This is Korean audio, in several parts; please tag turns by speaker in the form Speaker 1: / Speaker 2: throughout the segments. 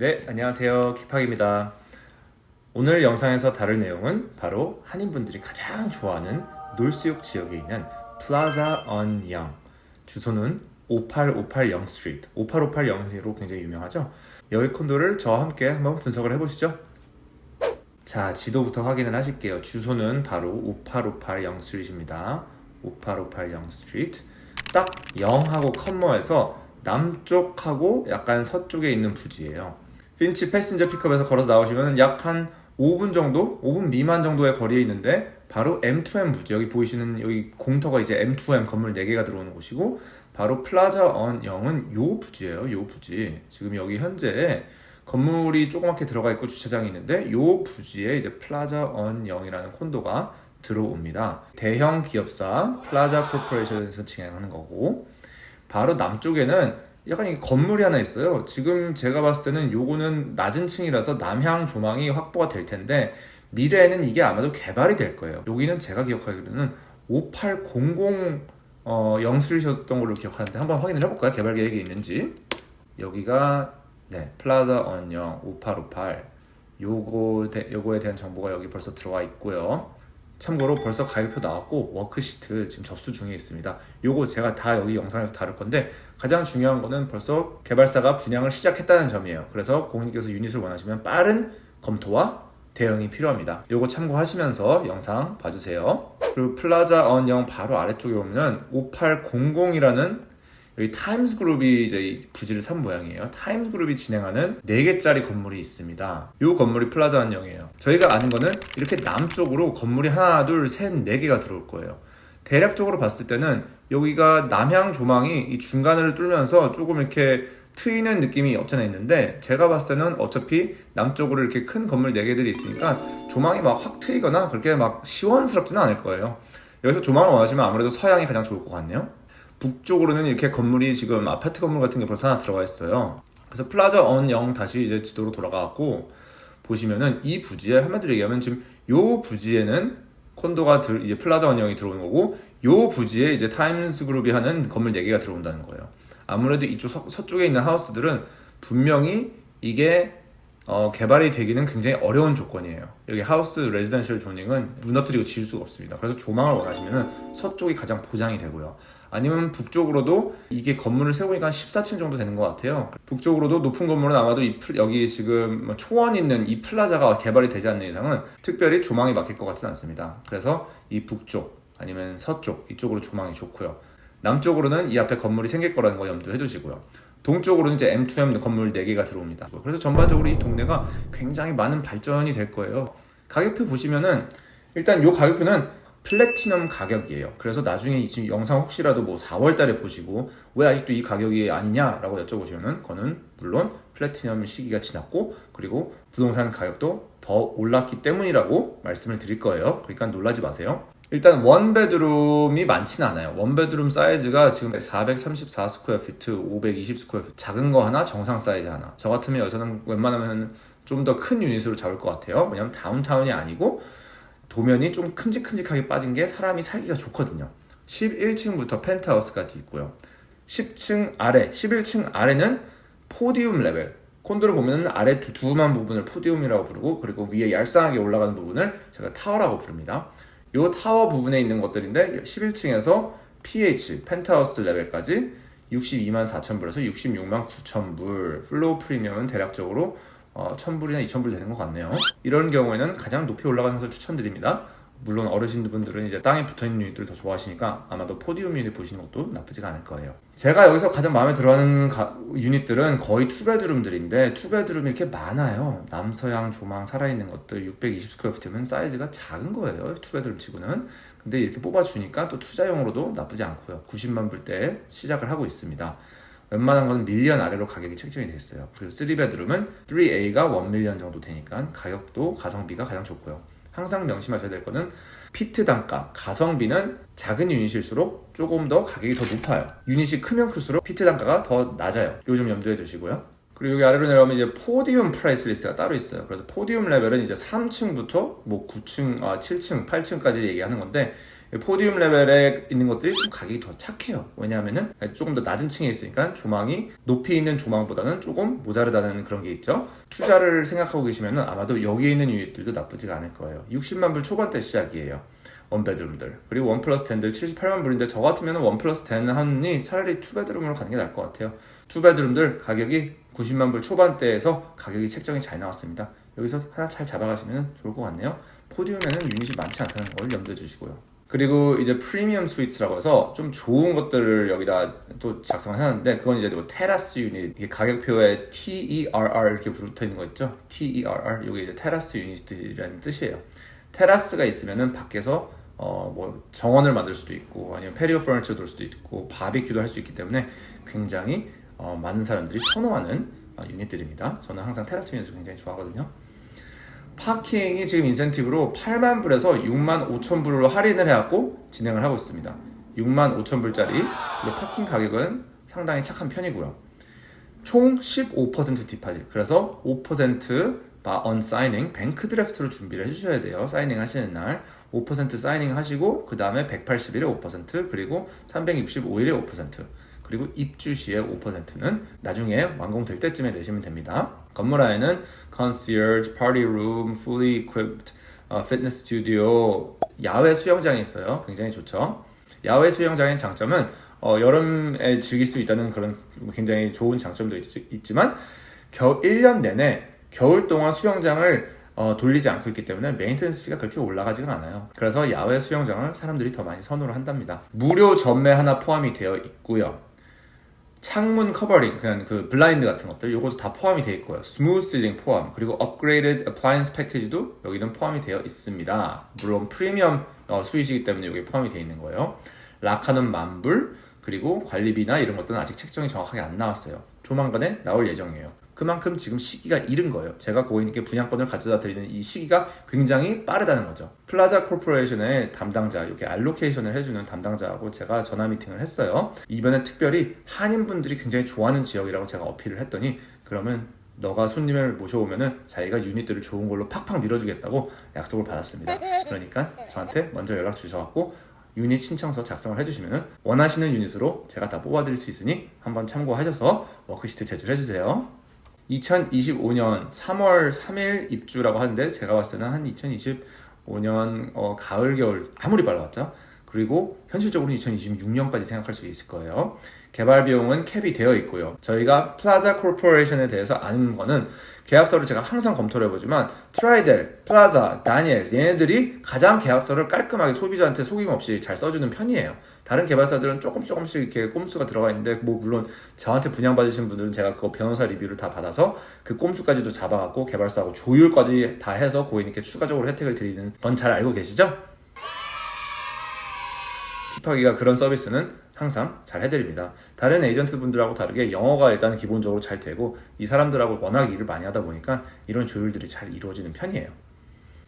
Speaker 1: 네, 안녕하세요. 키팍입니다. 오늘 영상에서 다룰 내용은 바로 한인분들이 가장 좋아하는 놀수욕 지역에 있는 플라자 언 영. 주소는 5858영 스트리트. 5858영으로 굉장히 유명하죠. 여기 콘도를 저와 함께 한번 분석을 해보시죠. 자, 지도부터 확인을 하실게요. 주소는 바로 5858영 스트리트입니다. 5858영 스트리트. 딱 0하고 컴머에서 남쪽하고 약간 서쪽에 있는 부지예요. 핀치 패신저 픽업에서 걸어서 나오시면 약 한 5분 정도, 5분 미만 정도의 거리에 있는데 바로 M2M 부지 여기 보이시는 여기 공터가 이제 M2M 건물 4개가 들어오는 곳이고 바로 플라자 언 영은 요 부지예요. 요 부지. 지금 여기 현재 건물이 조그맣게 들어가 있고 주차장이 있는데 요 부지에 이제 플라자 언 영이라는 콘도가 들어옵니다. 대형 기업사 플라자 코퍼레이션에서 진행하는 거고 바로 남쪽에는 약간 이 건물이 하나 있어요. 지금 제가 봤을 때는 요거는 낮은 층이라서 남향 조망이 확보가 될 텐데 미래에는 이게 아마도 개발이 될 거예요. 여기는 제가 기억하기로는 5800 어, 영수리셨던 걸로 기억하는데 한번 확인을 해볼까요? 개발 계획이 있는지. 여기가 네 플라자 언영 5858 요거 대, 요거에 대한 정보가 여기 벌써 들어와 있고요. 참고로 벌써 가격표 나왔고 워크시트 지금 접수 중에 있습니다. 요거 제가 다 여기 영상에서 다룰 건데 가장 중요한 거는 벌써 개발사가 분양을 시작했다는 점이에요. 그래서 고객님께서 유닛을 원하시면 빠른 검토와 대응이 필요합니다. 요거 참고하시면서 영상 봐주세요. 그리고 플라자 언영 바로 아래쪽에 보면 5800이라는 여기 타임스 그룹이 이제 이 부지를 산 모양이에요. 타임스 그룹이 진행하는 4개짜리 건물이 있습니다. 이 건물이 플라자 한영이에요. 저희가 아는 거는 이렇게 남쪽으로 건물이 하나, 둘, 셋, 네 개가 들어올 거예요. 대략적으로 봤을 때는 여기가 남향 조망이 이 중간을 뚫면서 조금 이렇게 트이는 느낌이 없잖아 있는데 제가 봤을 때는 어차피 남쪽으로 이렇게 큰 건물 4개들이 있으니까 조망이 막 확 트이거나 그렇게 막 시원스럽지는 않을 거예요. 여기서 조망을 원하시면 아무래도 서양이 가장 좋을 것 같네요. 북쪽으로는 이렇게 건물이 지금 아파트 건물 같은 게 벌써 하나 들어가 있어요. 그래서 플라자 언영 다시 이제 지도로 돌아가고 보시면은 이 부지에 한마디로 얘기하면 지금 요 부지에는 콘도가 들, 이제 플라자 언영이 들어오는 거고 요 부지에 이제 타임스 그룹이 하는 건물 4개가 들어온다는 거예요. 아무래도 이쪽 서, 서쪽에 있는 하우스들은 분명히 이게 어, 개발이 되기는 굉장히 어려운 조건이에요. 여기 하우스 레지던셜 조닝은 무너뜨리고 지을 수가 없습니다. 그래서 조망을 원하시면 서쪽이 가장 보장이 되고요. 아니면 북쪽으로도 이게 건물을 세우니까 한 14층 정도 되는 것 같아요. 북쪽으로도 높은 건물은 아마도 이 플, 여기 지금 뭐 초원 있는 이 플라자가 개발이 되지 않는 이상은 특별히 조망이 막힐 것 같지는 않습니다. 그래서 이 북쪽 아니면 서쪽 이쪽으로 조망이 좋고요. 남쪽으로는 이 앞에 건물이 생길 거라는 거 염두해 두시고요. 동쪽으로는 이제 M2M 건물 4개가 들어옵니다. 그래서 전반적으로 이 동네가 굉장히 많은 발전이 될 거예요. 가격표 보시면은 일단 이 가격표는 플래티넘 가격이에요. 그래서 나중에 지금 영상 혹시라도 뭐 4월 달에 보시고 왜 아직도 이 가격이 아니냐라고 여쭤보시면은 그거는 물론 플래티넘 시기가 지났고 그리고 부동산 가격도 더 올랐기 때문이라고 말씀을 드릴 거예요. 그러니까 놀라지 마세요. 일단 원베드룸이 많지는 않아요. 원베드룸 사이즈가 지금 434 스퀘어 피트, 520 스퀘어 피트 작은 거 하나, 정상 사이즈 하나. 저 같으면 여기서는 웬만하면 좀 더 큰 유닛으로 잡을 것 같아요. 왜냐면 다운타운이 아니고 도면이 좀 큼직큼직하게 빠진 게 사람이 살기가 좋거든요. 11층부터 펜트하우스까지 있고요. 10층 아래, 11층 아래는 포디움 레벨. 콘도를 보면 아래 두, 두만 부분을 포디움이라고 부르고 그리고 위에 얄쌍하게 올라가는 부분을 제가 타워라고 부릅니다. 이 타워 부분에 있는 것들인데 11층에서 PH 펜트하우스 레벨까지 62만 4천 불에서 66만 9천 불 플로우 프리미엄은 대략적으로 어, 1000불이나 2000불 되는 것 같네요. 이런 경우에는 가장 높이 올라가는 것을 추천드립니다 물론 어르신분들은 이제 땅에 붙어있는 유닛들을 더 좋아하시니까 아마도 포디움 유닛 보시는 것도 나쁘지가 않을 거예요. 제가 여기서 가장 마음에 들어하는 가, 유닛들은 거의 투베드룸들인데 투베드룸이 이렇게 많아요. 남서양 조망 살아있는 것들 620 스퀘어피트면 사이즈가 작은 거예요. 투베드룸 치고는. 근데 이렇게 뽑아주니까 또 투자용으로도 나쁘지 않고요. 90만 불대에 시작을 하고 있습니다. 웬만한 건 밀리언 아래로 가격이 책정이 됐어요. 그리고 3베드룸은 3A가 1밀리언 정도 되니까 가격도 가성비가 가장 좋고요. 항상 명심하셔야 될 거는 피트 단가, 가성비는 작은 유닛일수록 조금 더 가격이 더 높아요. 유닛이 크면 클수록 피트 단가가 더 낮아요. 요즘 염두에 두시고요. 그리고 여기 아래로 내려가면 이제 포디움 프라이스 리스트가 따로 있어요. 그래서 포디움 레벨은 이제 3층부터 뭐 9층, 아 7층, 8층까지 얘기하는 건데 포디움 레벨에 있는 것들이 좀 가격이 더 착해요. 왜냐하면은 조금 더 낮은 층에 있으니까 조망이 높이 있는 조망보다는 조금 모자르다는 그런 게 있죠. 투자를 생각하고 계시면은 아마도 여기에 있는 유닛들도 나쁘지가 않을 거예요. 60만 불 초반대 시작이에요. 원베드룸들 그리고 원 플러스 10들 78만 불인데 저 같으면 원 플러스 10 하니 차라리 투베드룸으로 가는 게 나을 것 같아요. 투베드룸들 가격이 90만 불 초반대에서 가격이 책정이 잘 나왔습니다. 여기서 하나 잘 잡아가시면 좋을 것 같네요. 포디움에는 유닛이 많지 않다는 걸 염두에 주시고요. 그리고 이제 프리미엄 스위트라고 해서 좀 좋은 것들을 여기다 또 작성을 해놨는데 그건 이제 뭐 테라스 유닛 이게 가격표에 TERR 이렇게 붙어 있는 거 있죠? TERR 이게 이제 테라스 유닛이라는 뜻이에요. 테라스가 있으면은 밖에서 어 뭐 정원을 만들 수도 있고 아니면 페리오 퍼니처 돌 수도 있고 바비큐도 할 수 있기 때문에 굉장히 어 많은 사람들이 선호하는 어, 유닛들입니다. 저는 항상 테라스 유닛을 굉장히 좋아하거든요. 파킹이 지금 인센티브로 8만 불에서 6만 5천 불로 할인을 해갖고 진행을 하고 있습니다. 6만 5천 불짜리 파킹 가격은 상당히 착한 편이고요. 총 15% 디파짓. 그래서 5% on signing 뱅크 드래프트로 준비를 해주셔야 돼요. 사이닝 하시는 날 5% 사이닝 하시고 그 다음에 180일에 5% 그리고 365일에 5% 그리고 입주 시에 5%는 나중에 완공될 때쯤에 내시면 됩니다. 건물 안에는 concierge, party room, fully equipped 어, fitness studio, 야외 수영장이 있어요. 굉장히 좋죠. 야외 수영장의 장점은 어, 여름에 즐길 수 있다는 그런 굉장히 좋은 장점도 있, 지만 겨, 1년 내내 겨울 동안 수영장을 어, 돌리지 않고 있기 때문에 메인테넌스 피가 그렇게 올라가지가 않아요. 그래서 야외 수영장을 사람들이 더 많이 선호를 한답니다. 무료 전매 하나 포함이 되어 있고요. 창문 커버링, 그냥 그 블라인드 같은 것들, 요것도 다 포함이 되어 있고요. 스무스 실링 포함, 그리고 업그레이드 어플라이언스 패키지도 여기는 포함이 되어 있습니다. 물론 프리미엄 어, 수위시기 때문에 여기 포함이 되어 있는 거예요. 라카는 만불, 그리고 관리비나 이런 것들은 아직 책정이 정확하게 안 나왔어요. 조만간에 나올 예정이에요. 그만큼 지금 시기가 이른 거예요. 제가 고객님께 분양권을 가져다 드리는 이 시기가 굉장히 빠르다는 거죠. 플라자 코퍼레이션의 담당자, 이렇게 알로케이션을 해주는 담당자하고 제가 전화 미팅을 했어요. 이번에 특별히 한인분들이 굉장히 좋아하는 지역이라고 제가 어필을 했더니 그러면 너가 손님을 모셔오면은 자기가 유닛들을 좋은 걸로 팍팍 밀어주겠다고 약속을 받았습니다. 그러니까 저한테 먼저 연락 주셔갖고 유닛 신청서 작성을 해주시면 원하시는 유닛으로 제가 다 뽑아드릴 수 있으니 한번 참고하셔서 워크시트 제출해주세요. 2025년 3월 3일 입주라고 하는데 제가 봤을 때는 한 2025년 어, 가을 겨울 아무리 빨라왔죠. 그리고 현실적으로 2026년까지 생각할 수 있을 거예요. 개발 비용은 캡이 되어 있고요. 저희가 플라자 코퍼레이션에 대해서 아는 거는 계약서를 제가 항상 검토를 해보지만 트라이델, 플라자, 다니엘스 얘네들이 가장 계약서를 깔끔하게 소비자한테 속임 없이 잘 써주는 편이에요. 다른 개발사들은 조금 조금씩 이렇게 꼼수가 들어가 있는데 뭐 물론 저한테 분양받으신 분들은 제가 그거 변호사 리뷰를 다 받아서 그 꼼수까지도 잡아갖고 개발사하고 조율까지 다 해서 고객님께 추가적으로 혜택을 드리는 건 잘 알고 계시죠? 킵하기가 그런 서비스는 항상 잘 해드립니다. 다른 에이전트 분들하고 다르게 영어가 일단 기본적으로 잘 되고 이 사람들하고 워낙 일을 많이 하다 보니까 이런 조율들이 잘 이루어지는 편이에요.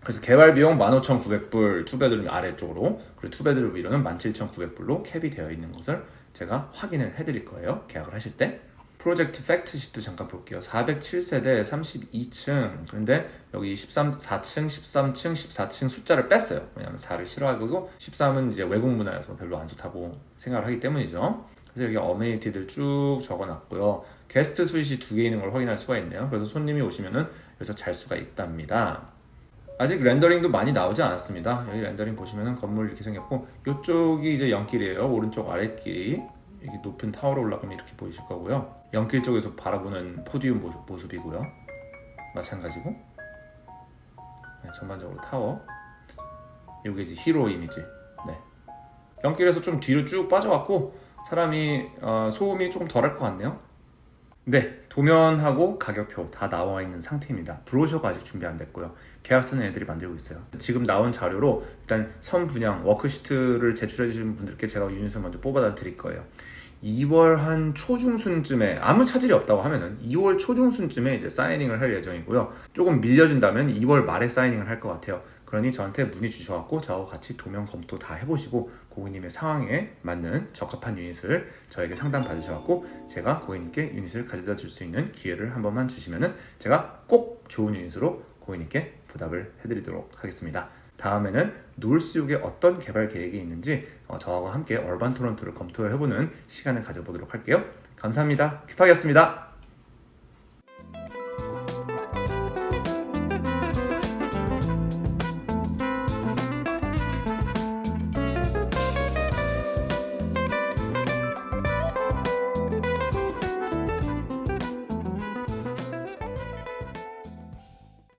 Speaker 1: 그래서 개발 비용 15,900불 투베드룸 아래쪽으로 그리고 투베드룸 위로는 17,900불로 캡이 되어 있는 것을 제가 확인을 해드릴 거예요. 계약을 하실 때. 프로젝트 팩트 시트 잠깐 볼게요. 407세대 32층. 근데 여기 13, 4층, 13층, 14층 숫자를 뺐어요. 왜냐면 4를 싫어하고 13은 이제 외국 문화여서 별로 안 좋다고 생각을 하기 때문이죠. 그래서 여기 어메니티들 쭉 적어놨고요. 게스트 스윗이 두 개 있는 걸 확인할 수가 있네요. 그래서 손님이 오시면은 여기서 잘 수가 있답니다. 아직 렌더링도 많이 나오지 않았습니다. 여기 렌더링 보시면은 건물 이렇게 생겼고 이쪽이 이제 연길이에요. 오른쪽 아랫길이 여기 높은 타워로 올라가면 이렇게 보이실 거고요. 연길 쪽에서 바라보는 포디움 모습, 모습이고요. 마찬가지고 네, 전반적으로 타워. 여기 이제 히로 이미지. 네. 연길에서 좀 뒤로 쭉 빠져갖고 사람이 어, 소음이 조금 덜할 것 같네요. 네, 도면하고 가격표 다 나와 있는 상태입니다. 브로셔가 아직 준비 안 됐고요. 계약서는 애들이 만들고 있어요. 지금 나온 자료로 일단 선 분양 워크시트를 제출해 주신 분들께 제가 유닛을 먼저 뽑아다 드릴 거예요. 2월 한 초중순쯤에 아무 차질이 없다고 하면은 2월 초중순쯤에 이제 사이닝을 할 예정이고요. 조금 밀려진다면 2월 말에 사이닝을 할 것 같아요. 그러니 저한테 문의 주셔갖고 저하고 같이 도면 검토 다 해보시고 고객님의 상황에 맞는 적합한 유닛을 저에게 상담 받으셔갖고 제가 고객님께 유닛을 가져다 줄 수 있는 기회를 한 번만 주시면은 제가 꼭 좋은 유닛으로 고객님께 보답을 해드리도록 하겠습니다. 다음에는 놀수욕에 어떤 개발 계획이 있는지 어, 저하고 함께 얼반 토론토를 검토해보는 시간을 가져보도록 할게요. 감사합니다. 퀴팍이었습니다.